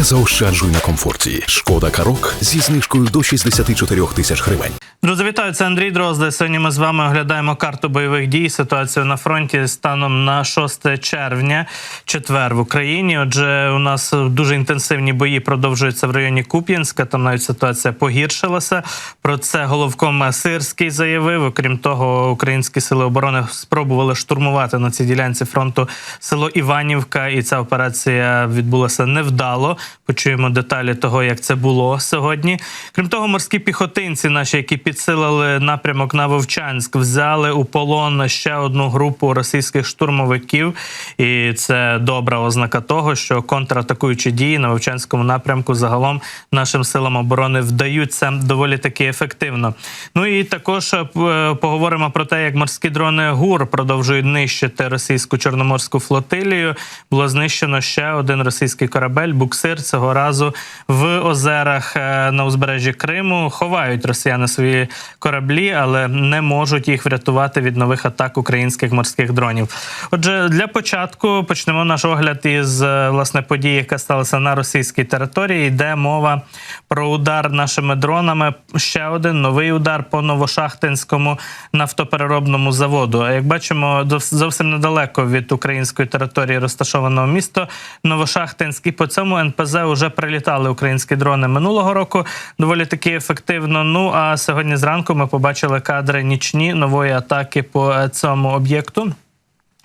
Не заощаджуй на комфорті. Шкода Карок зі знижкою до 64 тисяч гривень. Друзі, вітаю, це Андрій Дрозде. Сьогодні ми з вами оглядаємо карту бойових дій. Ситуацію на фронті станом на 6 червня, четвер в Україні. Отже, у нас дуже інтенсивні бої продовжуються в районі Куп'янська. Там навіть ситуація погіршилася. Про це головком Сирський заявив. Окрім того, українські сили оборони спробували штурмувати на цій ділянці фронту село Іванівка, і ця операція відбулася невдало. Почуємо деталі того, як це було сьогодні. Крім того, морські піхотинці, наші, які підсилили напрямок на Вовчанськ, взяли у полон ще одну групу російських штурмовиків, і це добра ознака того, що контратакуючі дії на Вовчанському напрямку загалом нашим силам оборони вдаються доволі таки ефективно. Ну і також е, поговоримо про те, як морські дрони ГУР продовжують нищити російську чорноморську флотилію. Було знищено ще один російський корабель буксир цього разу в озерах е, на узбережжі Криму. Ховають росіяни свої кораблі, але не можуть їх врятувати від нових атак українських морських дронів. Отже, для початку почнемо наш огляд із е, власне події, яка сталася на російській території. Йде мова про удар нашими дронами. Ще один новий удар по Новошахтинському нафтопереробному заводу. Як бачимо, зовсім недалеко від української території розташованого місто Новошахтинськ. По цьому НПЗ вже прилітали українські дрони минулого року. Доволі таки ефективно. Ну а сьогодні зранку ми побачили кадри нічні нової атаки по цьому об'єкту.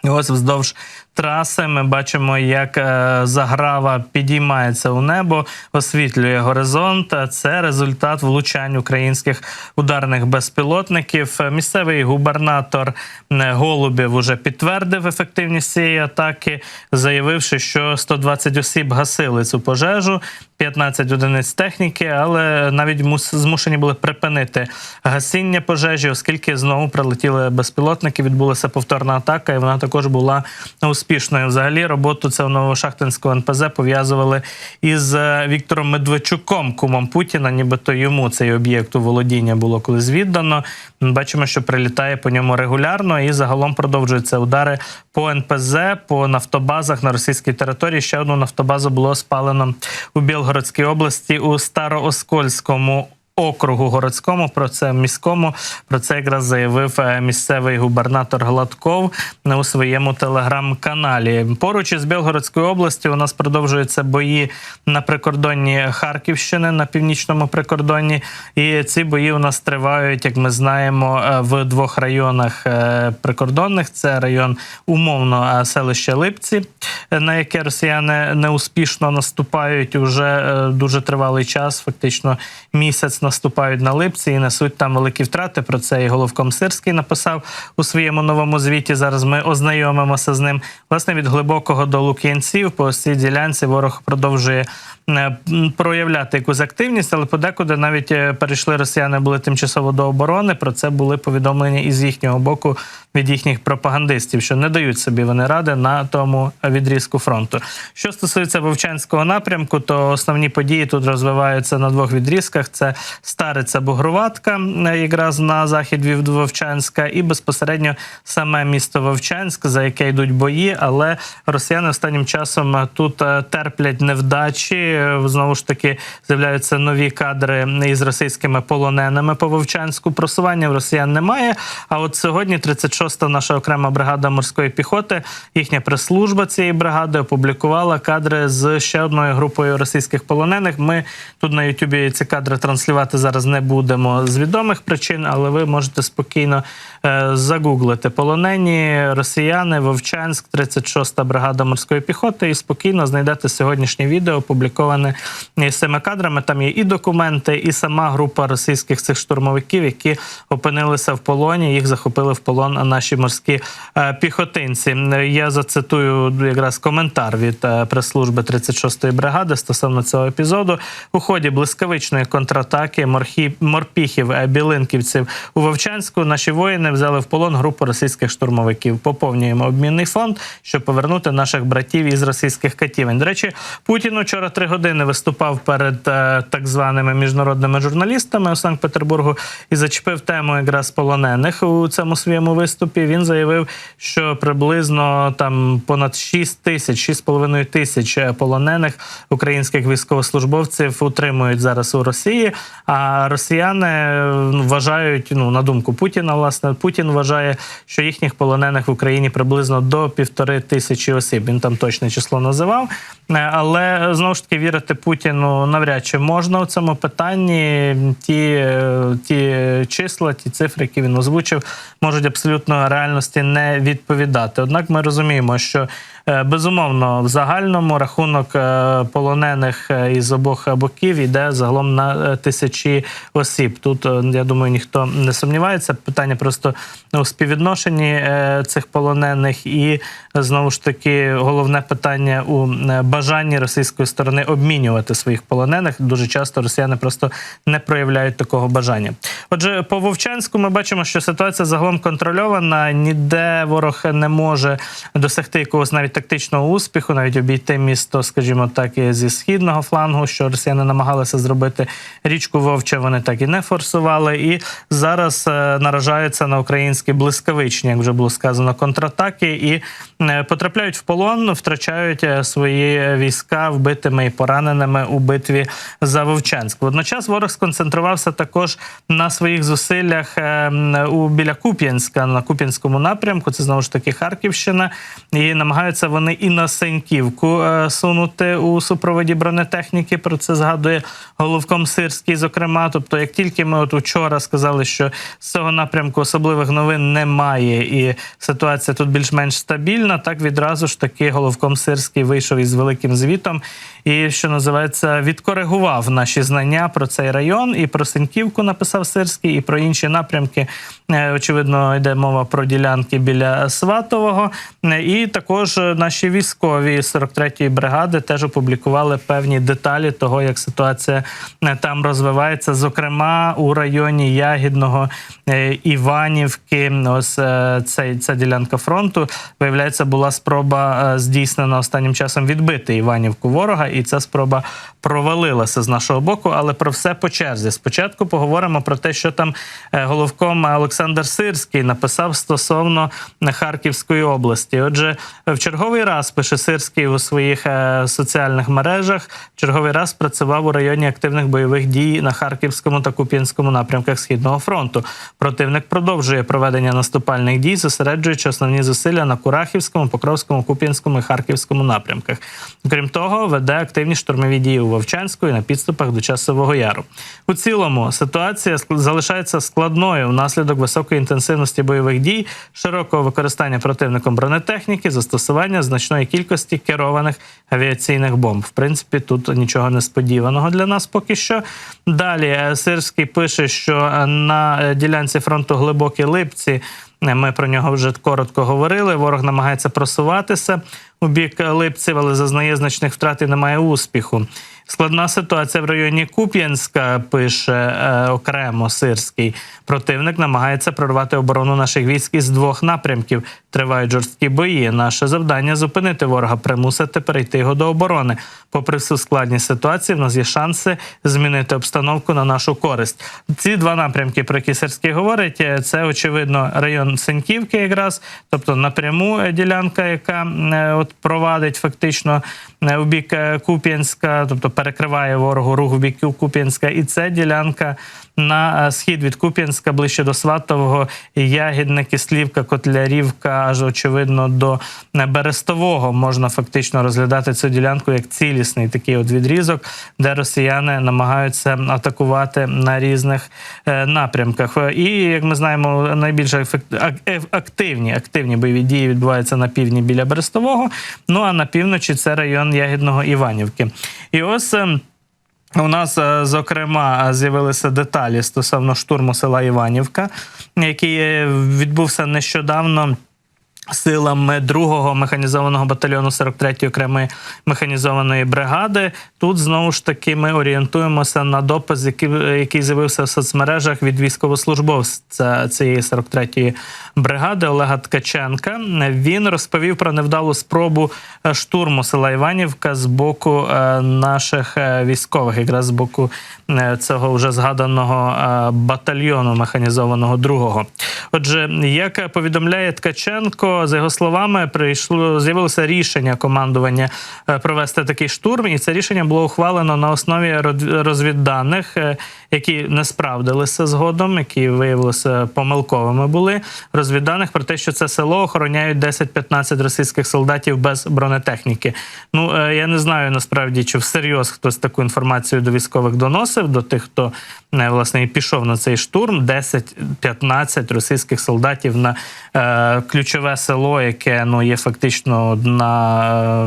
Ось вздовж траси ми бачимо, як е, заграва підіймається у небо, освітлює горизонт. Це результат влучань українських ударних безпілотників. Місцевий губернатор Голубів уже підтвердив ефективність цієї атаки, заявивши, що 120 осіб гасили цю пожежу, 15 одиниць техніки, але навіть змушені були припинити гасіння пожежі, оскільки знову прилетіли безпілотники. Відбулася повторна атака, і вона також була успішною. Взагалі, роботу цього новошахтинського НПЗ пов'язували із е, Віктором Медведчуком, кумом Путіна. Нібито йому цей об'єкт у володіння було колись віддано. Бачимо, що прилітає по ньому регулярно, і загалом продовжуються удари по НПЗ, по нафтобазах на російській території. Ще одну нафтобазу було спалено у Білгородській області у Старооскольському округу городському, про це міському. Про це якраз заявив е, місцевий губернатор Гладков у своєму телеграм-каналі. Поруч із Білгородською областю у нас продовжуються бої на прикордонні Харківщини на північному прикордонні. І ці бої у нас тривають, як ми знаємо, е, в двох районах е, прикордонних. Це район умовно селище Липці, на яке росіяни неуспішно наступають уже дуже тривалий час, фактично місяць наступають на липці і несуть там великі втрати. Про це і головком Сирський написав у своєму новому звіті. Зараз ми ознайомимося з ним. Власне від глибокого до Лук'янців по цій ділянці ворог продовжує е, проявляти якусь активність, але подекуди навіть е, перейшли росіяни, були тимчасово до оборони. Про це були повідомлення із їхнього боку від їхніх пропагандистів, що не дають собі вони ради на тому відрізку фронту. Що стосується Вовчанського напрямку, то основні події тут розвиваються на двох відрізках: це Стариця Бугроватка, якраз на захід від Вовчанська, і безпосередньо саме місто Вовчанськ, за яке йдуть бої. Але росіяни останнім часом тут е, терплять невдачі. Знову ж таки з'являються нові кадри із російськими полоненими по Вовчанську. Просування в росіян немає. А от сьогодні 36-та наша окрема бригада морської піхоти, їхня прес-служба цієї бригади опублікувала кадри з ще одною групою російських полонених. Ми тут на Ютубі ці кадри транслювали транслювати зараз не будемо з відомих причин, але ви можете спокійно загуглити полонені росіяни, Вовчанськ, 36-та бригада морської піхоти, і спокійно знайдете сьогоднішнє відео, опубліковане цими кадрами. Там є і документи, і сама група російських цих штурмовиків, які опинилися в полоні. Їх захопили в полон наші морські е, піхотинці. Я зацитую якраз коментар від е, прес-служби 36-ї бригади стосовно цього епізоду. У ході блискавичної контратаки Морпіхів, е, Білинківців у Вовчанську наші воїни взяли в полон групу російських штурмовиків. Поповнюємо обмінний фонд, щоб повернути наших братів із російських катівень. До речі, Путін вчора три години виступав перед е, так званими міжнародними журналістами у Санкт-Петербургу і зачепив тему якраз полонених у цьому своєму виступі. Він заявив, що приблизно там понад 6 тисяч, 6,5 тисяч полонених українських військовослужбовців утримують зараз у Росії. А росіяни е, вважають, ну на думку Путіна, власне, Путін вважає, що їхніх полонених в Україні приблизно до півтори тисячі осіб. Він там точне число називав. Е, Але знову ж таки вірити Путіну навряд чи можна у цьому питанні. Ті, е, ті числа, ті цифри, які він озвучив, можуть абсолютно реальності не відповідати. Однак ми розуміємо, що безумовно в загальному рахунок е, полонених е, із обох боків йде загалом на е, тисячі осіб. Тут е, я думаю, ніхто не сумнівається. Питання просто у співвідношенні е, цих полонених, і знову ж таки головне питання у е, бажанні російської сторони обмінювати своїх полонених. Дуже часто росіяни просто не проявляють такого бажання. Отже, по Вовчанську ми бачимо, що ситуація загалом контрольована. Ніде ворог не може досягти якогось навіть тактичного успіху, навіть обійти місто, скажімо так, і зі східного флангу, що росіяни намагалися зробити річку Вовча. Вони так і не форсували. І зараз е, наражаються на українські блискавичні, як вже було сказано, контратаки і потрапляють в полон, втрачають е, свої війська вбитими і пораненими у битві за Вовчанськ. Водночас ворог сконцентрувався також на своїх зусиллях е, у біля Куп'янська на Куп'янському напрямку. Це знову ж таки Харківщина, і намагаються вони і на Сеньківку е, сунути у супроводі бронетехніки. Про це згадує головком Сирський. Зокрема, тобто, як тільки ми от учора сказали, що з цього напрямку особливих новин немає, і ситуація тут більш-менш стабільна, так відразу ж таки головком Сирський вийшов із великим звітом і, що називається, відкоригував наші знання про цей район і про Сеньківку написав Сирський, і про інші напрямки. Е, Очевидно, йде мова про ділянки біля Сватового. Е, І також наші військові з 43-ї бригади теж опублікували певні деталі того, як ситуація е, там розвивається. Зокрема, у районі Ягідного Іванівки. Ось цей ця ділянка фронту виявляється, була спроба е, здійснена останнім часом відбити Іванівку ворога, і ця спроба провалилася з нашого боку. Але про все по черзі. Спочатку поговоримо про те, що там е, головком Олександр Сирський написав стосовно Харківської області. Отже, в черговий раз пише Сирський у своїх е, соціальних мережах. В черговий раз працював у районі активних бойових дій на Харківському та Куп'янському напрямках Східного фронту. Противник продовжує проведення наступальних дій, зосереджуючи основні зусилля на Курахівському, Покровському, Куп'янському і Харківському напрямках. Крім того, веде активні штурмові дії у Вовчанську і на підступах до Часового Яру. У цілому ситуація залишається складною внаслідок високої інтенсивності бойових дій, широкого використання противником бронетехніки, застосування значної кількості керованих авіаційних бомб. В принципі, тут нічого несподіваного для нас поки що. Далі е, Сирський пише, що е, на е, ділянці фронту глибокі липці. Е, Ми про нього вже коротко говорили. Ворог намагається просуватися у бік Липців, але зазнає значних втрат і немає успіху. Складна ситуація в районі Куп'янська, пише е, окремо Сирський. Противник намагається прорвати оборону наших військ із двох напрямків. Тривають жорсткі бої. Наше завдання зупинити ворога, примусити перейти його до оборони. Попри всю складність ситуації, в нас є шанси змінити обстановку на нашу користь. Ці два напрямки, про які Сирський говорить, е, це очевидно район Сеньківки, якраз, тобто напряму е, ділянка, яка е, от провадить фактично у бік е, Куп'янська, тобто перекриває ворогу рух бік Куп'янська, і це ділянка на е, схід від Куп'янська, ближче до Сватового, Ягідне, Кислівка, Котлярівка, аж очевидно до е, Берестового можна фактично розглядати цю ділянку як цілісний такий от відрізок, де росіяни намагаються атакувати на різних е, напрямках. І як ми знаємо, найбільш активні активні бойові дії відбуваються на півдні біля Берестового. Ну а на півночі це район Ягідного Іванівки. І ось. У нас, е, зокрема, з'явилися деталі стосовно штурму села Іванівка, який е, відбувся нещодавно. Силами 2-го механізованого батальйону 43-ї окремої механізованої бригади. Тут знову ж таки ми орієнтуємося на допис, який, який з'явився в соцмережах від військовослужбовця цієї 43-ї бригади Олега Ткаченка. Він розповів про невдалу спробу е, штурму села Іванівка з боку е, наших е, військових, якраз з боку цього вже згаданого батальйону механізованого другого. Отже, як повідомляє Ткаченко, за його словами, прийшло з'явилося рішення командування е, провести такий штурм, і це рішення було ухвалено на основі розвідданих, е, які не справдилися згодом, які виявилися помилковими були. Розвідданих про те, що це село охороняють 10-15 російських солдатів без бронетехніки. Ну е, я не знаю насправді, чи всерйоз хтось таку інформацію до військових доносив, до тих, хто е, власне і пішов на цей штурм. 10-15 російських солдатів на е, ключове село, яке ну є фактично на,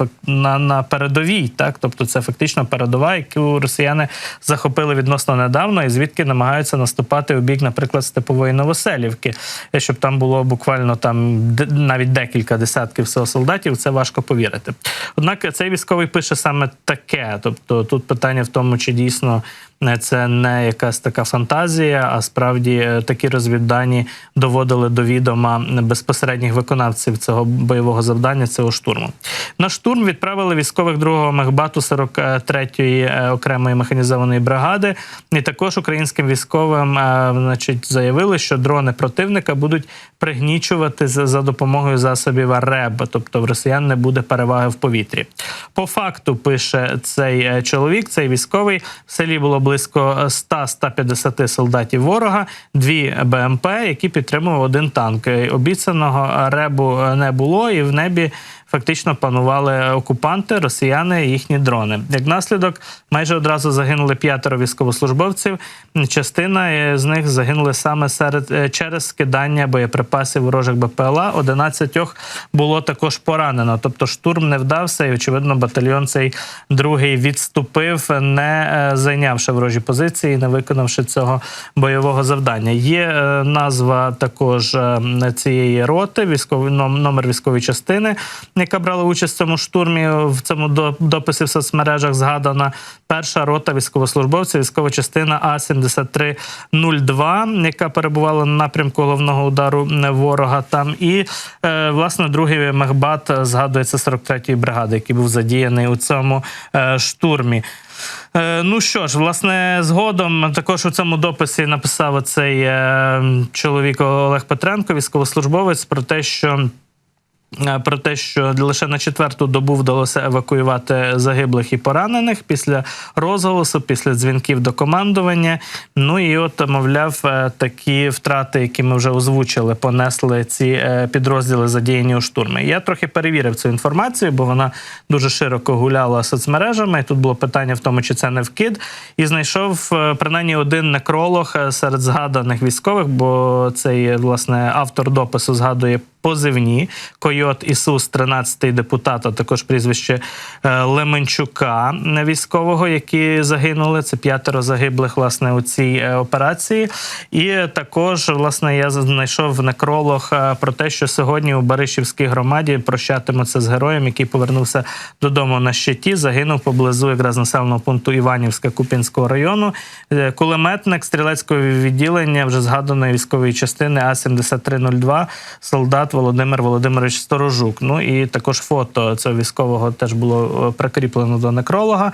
е, на, на передовій. Так, тобто це фактично передова, яку росіяни захопили відносно недавно, і звідки намагаються наступати у бік, наприклад, степової Новоселівки, щоб там було буквально там навіть декілька десятків солдатів. Це важко повірити. Однак цей військовий пише саме таке. Тобто тут питання в тому, чи дійсно це не якась така фантазія, а справді е, такі розвіддані доводили до відома безпосередніх виконавців цього бойового завдання, цього штурму. На штурм відправили військових 2-го мехбату 43-ї е, окремої механізованої бригади. І також українським військовим е, значить, заявили, що дрони противника будуть пригнічувати за, допомогою засобів РЕБ, тобто в росіян не буде переваги в повітрі. По факту пише цей чоловік, цей військовий. В селі було близько 100-150 солдатів ворога, дві БМП, які підтримував один танк. Обіцяного ребу не було, і в небі фактично панували окупанти, росіяни, і їхні дрони. Як наслідок, майже одразу загинули п'ятеро військовослужбовців. Частина з них загинули саме серед е, через скидання боєприпасів ворожих БПЛА. 11 було також поранено. Тобто штурм не вдався, і очевидно, батальйон цей другий відступив, не е, зайнявши ворожі позиції, не виконавши цього бойового завдання. Є е, назва також цієї роти, військовий ном- номер військової частини, яка брала участь в цьому штурмі. В цьому дописі в соцмережах згадана перша рота військовослужбовців, військова частина А 7302 яка перебувала на напрямку головного удару ворога. Там і е, власне другий мехбат згадується 43-ї бригади, який був задіяний у цьому е, штурмі. Е, Ну що ж, власне, згодом також у цьому дописі написав цей чоловік Олег Петренко, військовослужбовець, про те, що. Е, Про те, що лише на четверту добу вдалося евакуювати загиблих і поранених після розголосу, після дзвінків до командування. Ну і от, мовляв, е, такі втрати, які ми вже озвучили, понесли ці е, підрозділи задіяні у штурмі. Я трохи перевірив цю інформацію, бо вона дуже широко гуляла соцмережами. І тут було питання в тому, чи це не вкид. І знайшов принаймні один некролог серед згаданих військових, бо цей власне автор допису згадує позивні Койот Ісус, 13-й депутат, а також прізвище е, Леменчука військового, які загинули. Це п'ятеро загиблих власне у цій е, операції. І також власне я знайшов некролог е, про те, що сьогодні у Баришівській громаді прощатимуться з героєм, який повернувся додому на щиті. Загинув поблизу якраз населеного пункту Іванівська Купінського району. Кулеметник стрілецького відділення вже згаданої військової частини А 7302 солдат Володимир Володимирович Сторожук. Ну і також фото цього військового теж було е, прикріплено до некролога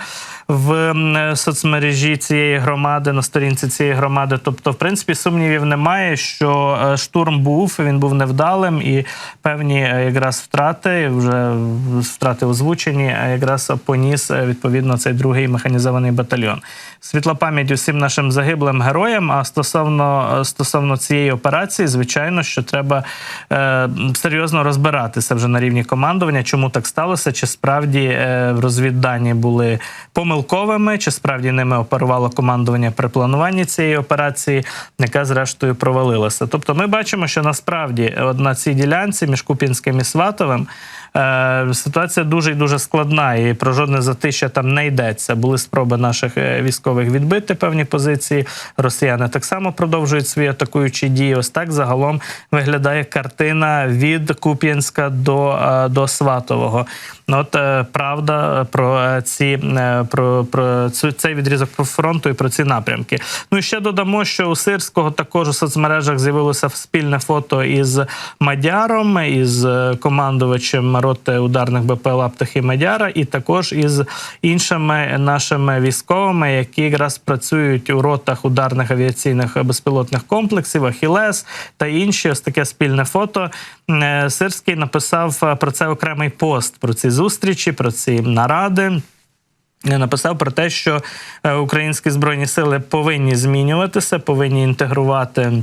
в соцмережі цієї громади, на сторінці цієї громади. Тобто, в принципі, сумнівів немає, що е, штурм був, він був невдалим, і певні е, якраз втрати, вже втрати озвучені, а якраз поніс відповідно цей другий механізований батальйон. Світла пам'ять усім нашим загиблим героям. А стосовно стосовно цієї операції, звичайно, що треба е, серйозно розбиратися вже на рівні командування, чому так сталося, чи справді в розвіддані були помилковими, чи справді ними оперувало командування при плануванні цієї операції, яка зрештою провалилася. Тобто, ми бачимо, що насправді от на цій ділянці між Купінським і Сватовим. Е, ситуація дуже і дуже складна, і про жодне затища там не йдеться. Були спроби наших е, військових відбити певні позиції. Росіяни так само продовжують свої атакуючі дії. Ось так загалом виглядає картина від Куп'янська до, е, до Сватового. Ну, От правда про ці про, про цей відрізок по фронту і про ці напрямки. Ну і ще додамо, що у Сирського також у соцмережах з'явилося спільне фото із Мадяром, із командувачем роти ударних БПЛА птахи Мадяра, і також із іншими нашими військовими, які якраз працюють у ротах ударних авіаційних безпілотних комплексів, Ахілес та інші. Ось таке спільне фото. Е, Сирський написав е, про це окремий пост про ці зустрічі, про ці наради. Написав про те, що е, українські збройні сили повинні змінюватися, повинні інтегрувати.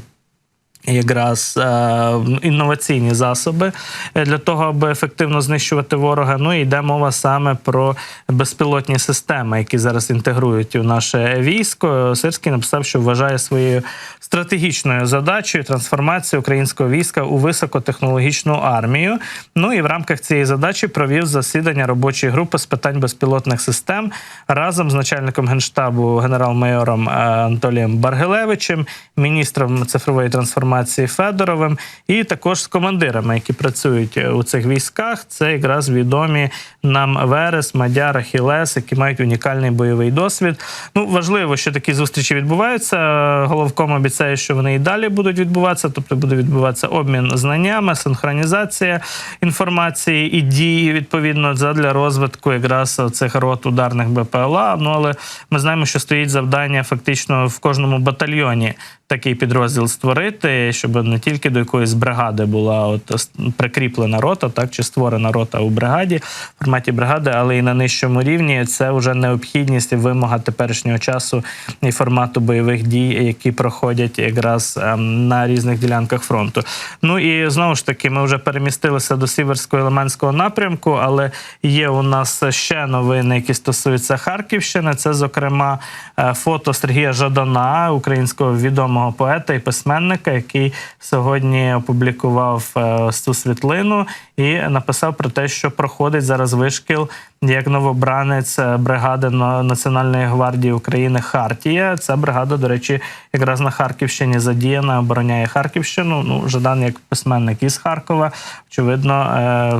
Якраз е, інноваційні засоби для того, аби ефективно знищувати ворога. Ну і йде мова саме про безпілотні системи, які зараз інтегрують у наше військо. Сирський написав, що вважає своєю стратегічною задачею трансформацію українського війська у високотехнологічну армію. Ну і в рамках цієї задачі провів засідання робочої групи з питань безпілотних систем разом з начальником генштабу генерал-майором е, Анатолієм Баргилевичем, міністром цифрової трансформації Федоровим, і також з командирами, які працюють у цих військах. Це якраз відомі нам Верес, Мадяр, Ахілес, які мають унікальний бойовий досвід. Ну важливо, що такі зустрічі відбуваються. Головком обіцяє, що вони і далі будуть відбуватися, тобто буде відбуватися обмін знаннями, синхронізація інформації і дії відповідно для розвитку якраз цих рот ударних БПЛА. Ну але ми знаємо, що стоїть завдання фактично в кожному батальйоні. Такий підрозділ створити, щоб не тільки до якоїсь бригади була от прикріплена рота, так чи створена рота у бригаді в форматі бригади, але і на нижчому рівні це вже необхідність і вимога теперішнього часу і формату бойових дій, які проходять якраз ем, на різних ділянках фронту. Ну і знову ж таки, ми вже перемістилися до сіверського елементського напрямку, але є у нас ще новини, які стосуються Харківщини. Це, зокрема, е, фото Сергія Жадана, українського відомого поета і письменника, який сьогодні опублікував е, цю світлину і написав про те, що проходить зараз вишкіл як новобранець е, бригади Національної гвардії України Хартія. Ця бригада, до речі, якраз на Харківщині задіяна, обороняє Харківщину. Ну, Жадан, як письменник із Харкова, очевидно,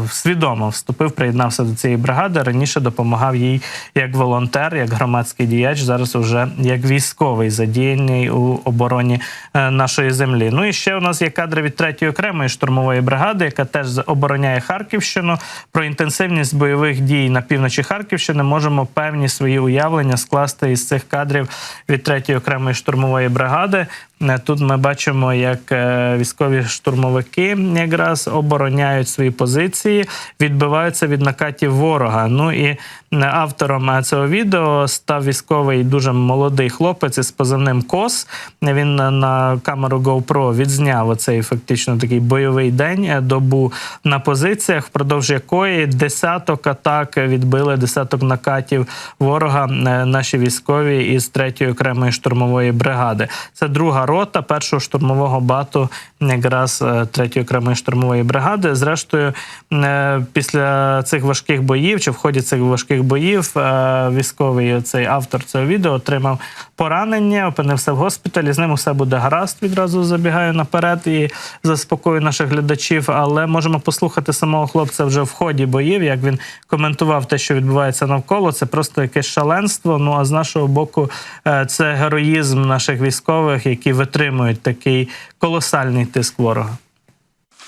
е, свідомо вступив, приєднався до цієї бригади. Раніше допомагав їй як волонтер, як громадський діяч. Зараз уже як військовий задіяний у обороні е, нашої землі. Ну і ще у нас є кадри від третьої окремої штурмової бригади, яка теж з- обороняє Харківщину. Про інтенсивність бойових дій на півночі Харківщини можемо певні свої уявлення скласти із цих кадрів від третьої окремої штурмової бригади. Е, Тут ми бачимо, як е, військові штурмовики якраз обороняють свої позиції, відбиваються від накатів ворога. Ну і е, автором цього відео став військовий дуже молодий хлопець із позивним Кос. Він на- камеру GoPro відзняв оцей фактично такий бойовий день, добу на позиціях, впродовж якої десяток атак відбили десяток накатів ворога. Наші військові із третьої окремої штурмової бригади. Це друга рота першого штурмового бату, якраз е, третьої окремої штурмової бригади. Зрештою, е, після цих важких боїв чи в ході цих важких боїв е, військовий цей автор цього відео отримав поранення, опинився в госпіталі. З ним усе буде гаразд. Відразу забігаю наперед і заспокою наших глядачів. Але можемо послухати самого хлопця вже в ході боїв, як він коментував те, що відбувається навколо. Це просто якесь шаленство. Ну а з нашого боку, е, це героїзм наших військових, які витримують такий колосальний тиск ворога.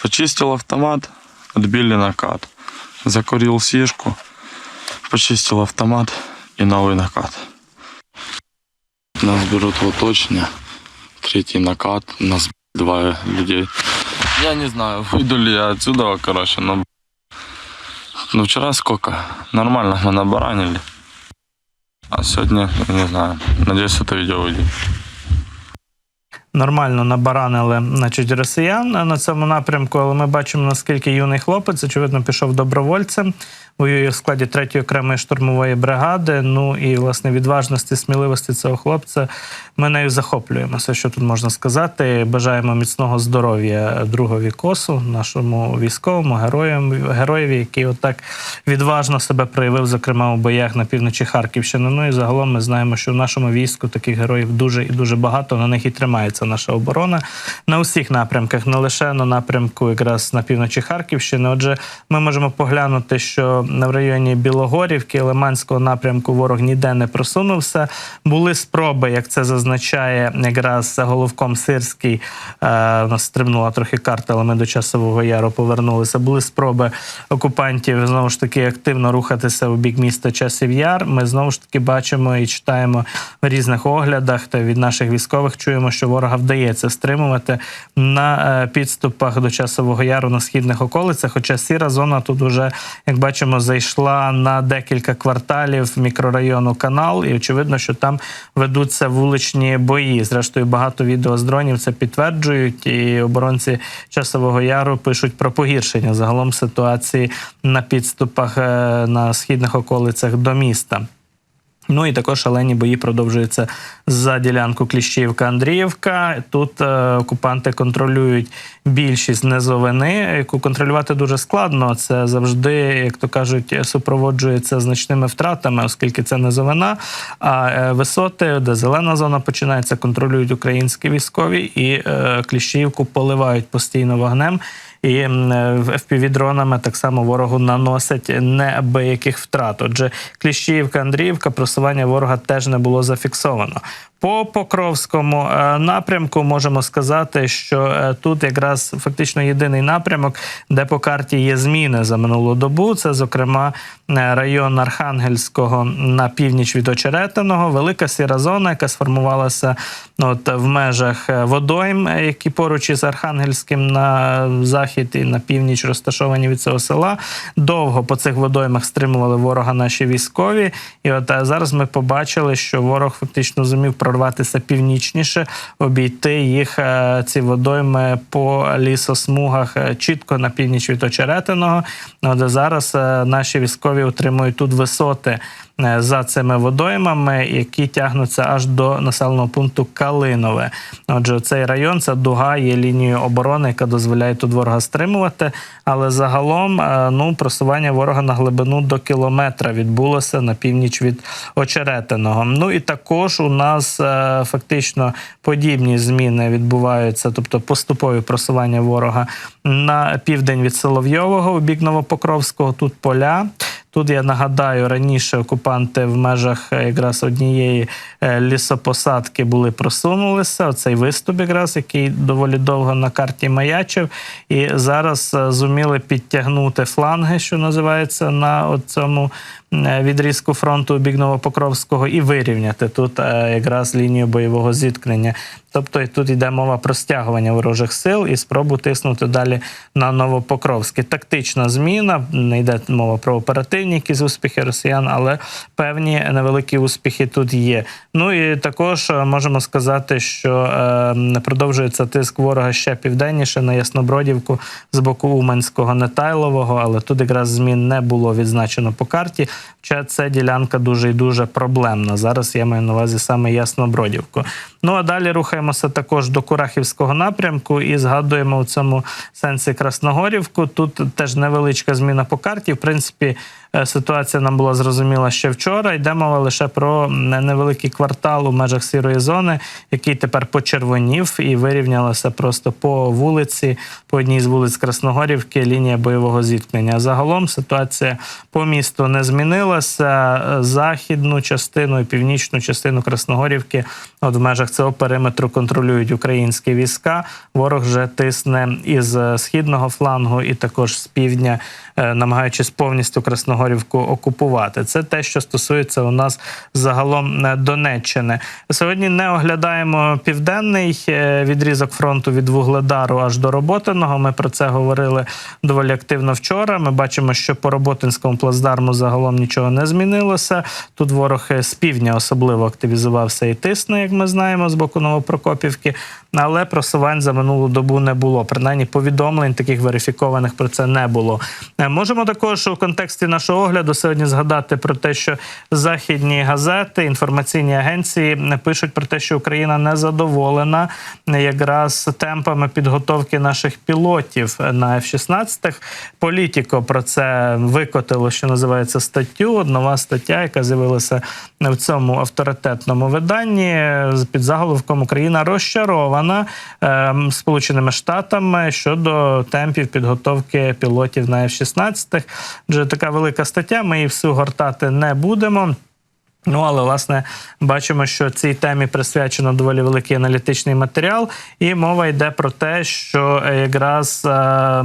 Почистил автомат, отбили накат. Закурил сишку, почистил автомат и новый накат. Нас берут в уточнение. Третий накат, нас два людей. Я не знаю, выйду ли я отсюда, короче, но... Ну, вчера сколько? Нормально мы набаранили. А сегодня, я не знаю, надеюсь, это видео выйдет. нормально набаранили значить, росіян на цьому напрямку, але ми бачимо, наскільки юний хлопець, очевидно, пішов добровольцем. Воює в складі 3-ї окремої штурмової бригади. Ну і власне відважності, сміливості цього хлопця ми нею захоплюємося. Що тут можна сказати? Бажаємо міцного здоров'я другові косу, нашому військовому героям, героєві, який отак відважно себе проявив, зокрема у боях на півночі Харківщини. Ну і загалом ми знаємо, що в нашому війську таких героїв дуже і дуже багато. На них і тримається наша оборона на усіх напрямках, не лише на напрямку, якраз на півночі Харківщини. Отже, ми можемо поглянути, що в районі Білогорівки, Лиманського напрямку ворог ніде не просунувся. Були спроби, як це зазначає якраз головком Сирський. Е, нас стрибнула трохи карта, але ми до часового яру повернулися. Були спроби окупантів знову ж таки активно рухатися у бік міста Часів Яр. Ми знову ж таки бачимо і читаємо в різних оглядах та від наших військових чуємо, що ворога вдається стримувати на е, підступах до часового яру на східних околицях. Хоча сіра зона тут уже, як бачимо, зайшла на декілька кварталів мікрорайону канал, і очевидно, що там ведуться вуличні бої. Зрештою, багато відео з дронів це підтверджують, і оборонці часового яру пишуть про погіршення загалом ситуації на підступах е, на східних околицях до міста. Ну і також шалені бої продовжуються за ділянку Кліщівка-Андріївка. Тут е, окупанти контролюють більшість низовини, яку контролювати дуже складно. Це завжди, як то кажуть, супроводжується значними втратами, оскільки це низовина. А е, висоти, де зелена зона починається, контролюють українські військові і е, Кліщівку поливають постійно вогнем. І FPV-дронами так само ворогу наносять неабияких втрат. Отже, Кліщіївка, Андріївка, просування ворога теж не було зафіксовано. По Покровському е, напрямку можемо сказати, що е, тут якраз фактично єдиний напрямок, де по карті є зміни за минулу добу. Це, зокрема, е, район Архангельського на північ від Очеретиного, велика сіра зона, яка сформувалася от, в межах водойм, які поруч із Архангельським на захід і на північ розташовані від цього села. Довго по цих водоймах стримували ворога наші військові. І от зараз ми побачили, що ворог фактично зумів прорватися північніше, обійти їх е, ці водойми по лісосмугах е, чітко на північ від Очеретиного. От зараз е, наші військові отримують тут висоти. За цими водоймами, які тягнуться аж до населеного пункту Калинове. Отже, цей район це дуга є лінією оборони, яка дозволяє тут ворога стримувати. Але загалом ну просування ворога на глибину до кілометра відбулося на північ від Очеретиного. Ну і також у нас е, фактично подібні зміни відбуваються, тобто поступові просування ворога на південь від Соловйового у бік Новопокровського. Тут поля. Тут я нагадаю, раніше окупанти в межах е, якраз однієї е, лісопосадки були просунулися. Оцей виступ, якраз який доволі довго на карті маячив, і зараз е, зуміли підтягнути фланги, що називається, на цьому відрізку фронту у бік Новопокровського, і вирівняти тут якраз лінію бойового зіткнення. Тобто тут йде мова про стягування ворожих сил і спробу тиснути далі на Новопокровське. Тактична зміна, не йде мова про оперативні якісь успіхи росіян, але певні невеликі успіхи тут є. Ну і також можемо сказати, що е, продовжується тиск ворога ще південніше на Яснобродівку з боку Уманського Нетайлового, але тут якраз змін не було відзначено по карті. Хоча ця ділянка дуже і дуже проблемна. Зараз я маю на увазі саме Яснобродівку. Ну а далі рухаємося також до Курахівського напрямку і згадуємо у цьому сенсі Красногорівку. Тут теж невеличка зміна по карті. В принципі, е, ситуація нам була зрозуміла ще вчора. Йде мова лише про невеликий квартал у межах сірої зони, який тепер почервонів і вирівнялося просто по вулиці, по одній з вулиць Красногорівки, лінія бойового зіткнення. Загалом ситуація по місту не змінилася. Західну частину і північну частину Красногорівки, от в межах цього периметру контролюють українські війська. Ворог вже тисне із східного флангу і також з півдня, намагаючись повністю Красногорівку Чорногорівку окупувати. Це те, що стосується у нас загалом е, Донеччини. Сьогодні не оглядаємо південний е, відрізок фронту від Вугледару аж до Роботиного. Ми про це говорили доволі активно вчора. Ми бачимо, що по Роботинському плацдарму загалом нічого не змінилося. Тут ворог е, з півдня особливо активізувався і тисне, як ми знаємо, з боку Новопрокопівки. Але просувань за минулу добу не було. Принаймні повідомлень таких верифікованих про це не було. Можемо також у контексті нашого огляду сьогодні згадати про те, що західні газети, інформаційні агенції пишуть про те, що Україна не задоволена якраз темпами підготовки наших пілотів на F-16. Політіко про це викотило, що називається статтю. Нова стаття, яка з'явилася в цьому авторитетному виданні під заголовком Україна розчарована ем, Сполученими Штатами щодо темпів підготовки пілотів на F-16. Вже така велика стаття. Ми її всю гортати не будемо. Ну, але власне бачимо, що цій темі присвячено доволі великий аналітичний матеріал, і мова йде про те, що якраз е,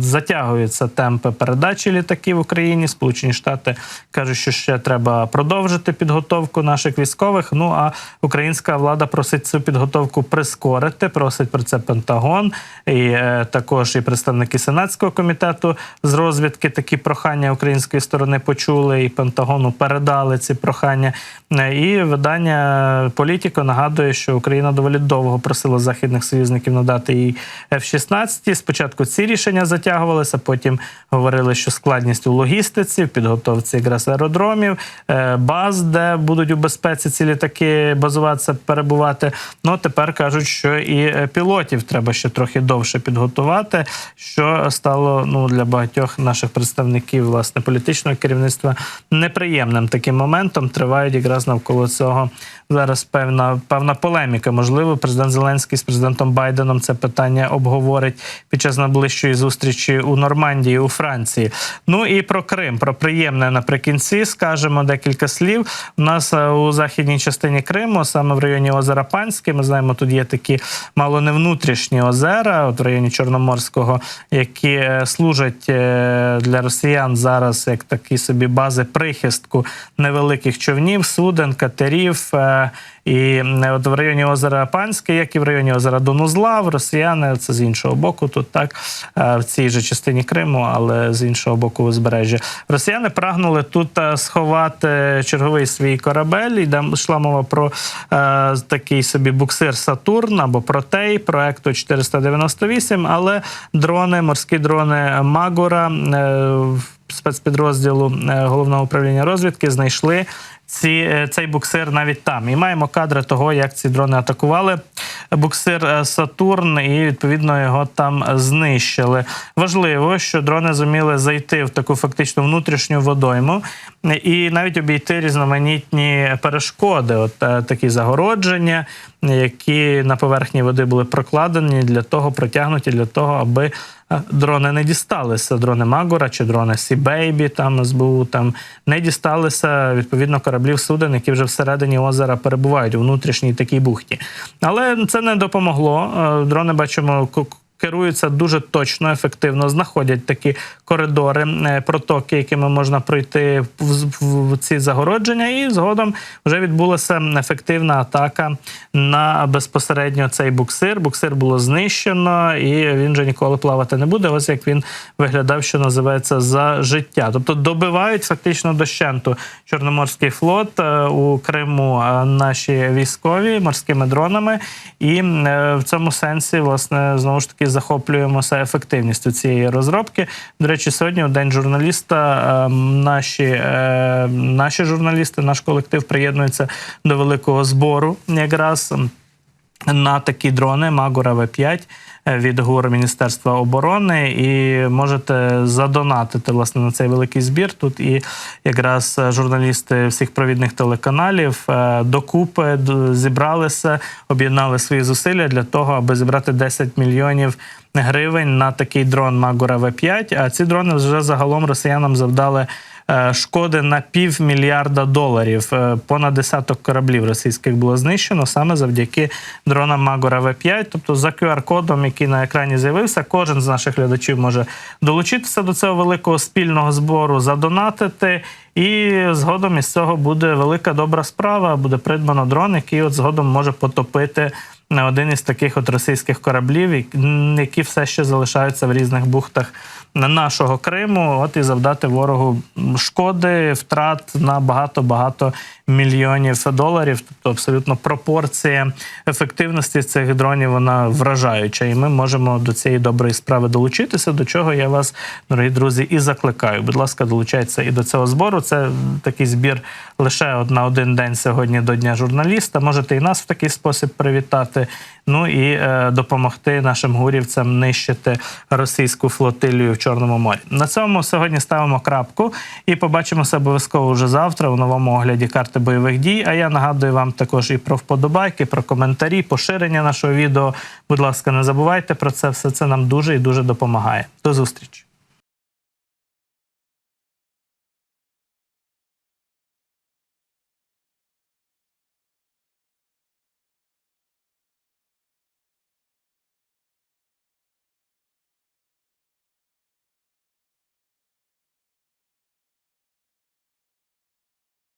затягуються темпи передачі літаків в Україні. Сполучені Штати кажуть, що ще треба продовжити підготовку наших військових. Ну а українська влада просить цю підготовку прискорити. Просить про це Пентагон і е, також і представники Сенатського комітету з розвідки такі прохання української сторони почули, і Пентагону передали ці прохання. Е, І видання Політіко нагадує, що Україна доволі довго просила західних союзників надати їй F-16. Спочатку ці рішення затягувалися, потім говорили, що складність у логістиці, в підготовці якраз аеродромів, е, баз, де будуть у безпеці ці літаки базуватися, перебувати. Ну тепер кажуть, що і е, пілотів треба ще трохи довше підготувати, що стало ну для багатьох наших представників власне політичного керівництва неприємним таким моментом. Тривають якраз навколо цього зараз певна певна полеміка. Можливо, президент Зеленський з президентом Байденом це питання обговорить під час найближчої зустрічі у Нормандії у Франції. Ну і про Крим, про приємне наприкінці скажемо декілька слів. У нас е, у західній частині Криму, саме в районі озера Панське, ми знаємо, тут є такі мало не внутрішні озера, от в районі Чорноморського, які е, служать е, для росіян зараз як такі собі бази прихистку невеликих човнів, суден, катерів. е, І е, от в районі озера Панське, як і в районі озера Донузлав, росіяни це з іншого боку, тут так е, в цій же частині Криму, але з іншого боку узбережжя. Росіяни прагнули тут сховати черговий свій корабель. І там йшла мова про е, такий собі буксир Сатурн або Протей проекту 498, але дрони, морські дрони Магора. Е, спецпідрозділу е, головного управління розвідки знайшли ці, е, цей буксир навіть там. І маємо кадри того, як ці дрони атакували буксир е, Сатурн, і відповідно його там знищили. Важливо, що дрони зуміли зайти в таку фактично внутрішню водойму і навіть обійти різноманітні перешкоди, от е, такі загородження, які на поверхні води були прокладені для того, протягнуті для того, аби е, дрони не дісталися. Дрони Магора чи дрони Сі-Бейбі там СБУ там не дісталися відповідно кораблів суден, які вже всередині озера перебувають у внутрішній такій бухті. Але це не допомогло. Е, Дрони бачимо. Керуються дуже точно, ефективно, знаходять такі коридори, е, протоки, якими можна пройти в, ці загородження, і згодом вже відбулася ефективна атака на безпосередньо цей буксир. Буксир було знищено, і він вже ніколи плавати не буде. Ось як він виглядав, що називається за життя. Тобто добивають фактично дощенту Чорноморський флот е, у Криму е, наші військові морськими дронами, і в цьому сенсі, власне, знову ж таки захоплюємося ефективністю цієї розробки. До речі, сьогодні у день журналіста е, наші, е, наші журналісти, наш колектив приєднується до великого збору якраз на такі дрони Магура В5 від ГУР Міністерства оборони, і можете задонатити власне на цей великий збір. Тут і якраз журналісти всіх провідних телеканалів е, докупи зібралися, об'єднали свої зусилля для того, аби зібрати 10 мільйонів гривень на такий дрон Магура В5. А ці дрони вже загалом росіянам завдали шкоди на півмільярда доларів. Е, Понад десяток кораблів російських було знищено саме завдяки дронам Магора В5. Тобто за QR-кодом, який на екрані з'явився, кожен з наших глядачів може долучитися до цього великого спільного збору, задонатити. І згодом із цього буде велика добра справа. Буде придбано дрон, який от згодом може потопити один із таких от російських кораблів, як- які все ще залишаються в різних бухтах нашого Криму. От і завдати ворогу шкоди, втрат на багато багато мільйонів доларів. Тобто абсолютно пропорція ефективності цих дронів вона вражаюча. І ми можемо до цієї доброї справи долучитися. До чого я вас, дорогі друзі, і закликаю. Будь ласка, долучайтеся і до цього збору. Це такий збір лише на один день сьогодні до Дня журналіста. Можете і нас в такий спосіб привітати. Ну і е, допомогти нашим гурівцям нищити російську флотилію в Чорному морі. На цьому сьогодні ставимо крапку і побачимося обов'язково вже завтра у новому огляді карти бойових дій. А я нагадую вам також і про вподобайки, про коментарі, поширення нашого відео. Будь ласка, не забувайте про це. Все це нам дуже і дуже допомагає. До зустрічі.